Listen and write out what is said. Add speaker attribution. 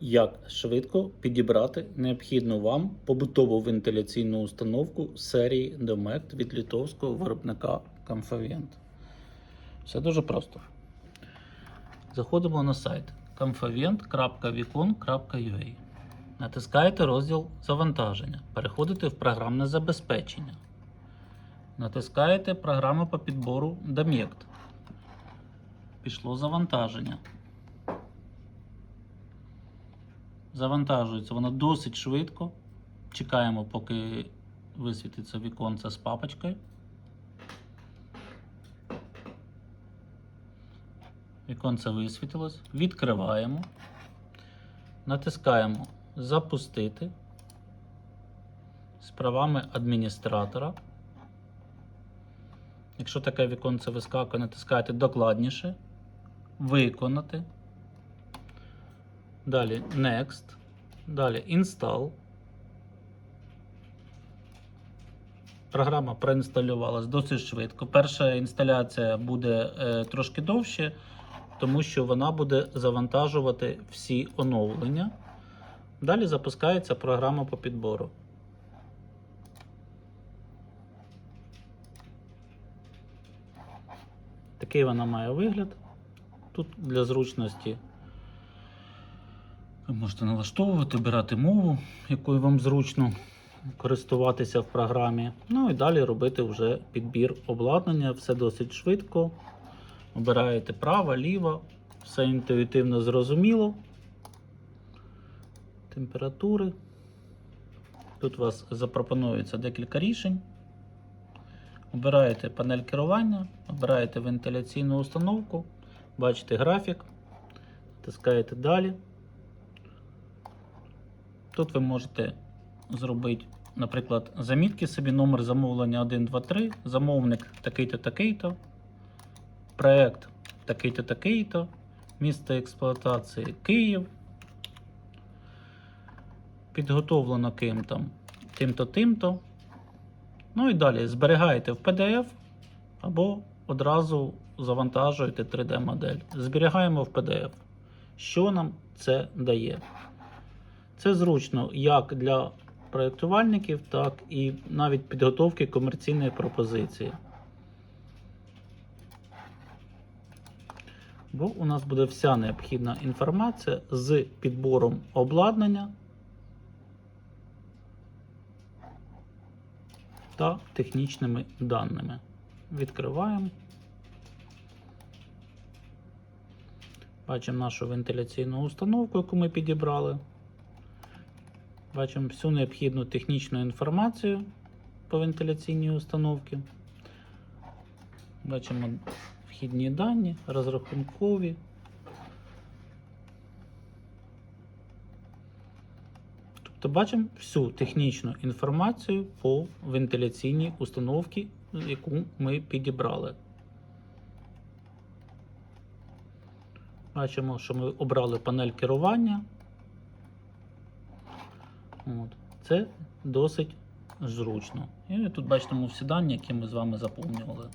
Speaker 1: Як швидко підібрати необхідну вам побутову вентиляційну установку серії Domect від литовського виробника Comfavent. Все дуже просто. Заходимо на сайт comfavent.vicon.ua. Натискаєте розділ Завантаження. Переходите в програмне забезпечення. Натискаєте програму по підбору Domect. Пішло завантаження. Завантажується воно досить швидко. Чекаємо, поки висвітиться віконце з папочкою. Віконце висвітилось. Відкриваємо. Натискаємо Запустити з правами адміністратора. Якщо таке віконце вискакує, натискаєте докладніше. Виконати. Далі Next. Далі Install. Програма проінсталювалась досить швидко. Перша інсталяція буде е, трошки довше, тому що вона буде завантажувати всі оновлення. Далі запускається програма по підбору. Такий вона має вигляд. Тут для зручності ви можете налаштовувати, обирати мову, якою вам зручно користуватися в програмі. Ну і далі робити вже підбір обладнання. Все досить швидко. Обираєте право, ліво, все інтуїтивно зрозуміло. Температури. Тут у вас запропонується декілька рішень. Обираєте панель керування, обираєте вентиляційну установку, бачите графік, натискаєте далі. Тут ви можете зробити, наприклад, замітки собі, номер замовлення 1, 2, 3, замовник такий-то, такий-то, проект такий-то, такий-то, місце експлуатації Київ. Підготовлено ким там, тим-то, тим-то. Ну і далі зберігаєте в PDF або одразу завантажуєте 3D-модель. Зберігаємо в PDF. Що нам це дає? Це зручно як для проєктувальників, так і навіть підготовки комерційної пропозиції. Бо у нас буде вся необхідна інформація з підбором обладнання та технічними даними. Відкриваємо. Бачимо нашу вентиляційну установку, яку ми підібрали. Бачимо всю необхідну технічну інформацію по вентиляційній установці. Бачимо вхідні дані, розрахункові. Тобто бачимо всю технічну інформацію по вентиляційній установці, яку ми підібрали. Бачимо, що ми обрали панель керування. От. Це досить зручно. І тут бачимо всі дані, які ми з вами заповнювали.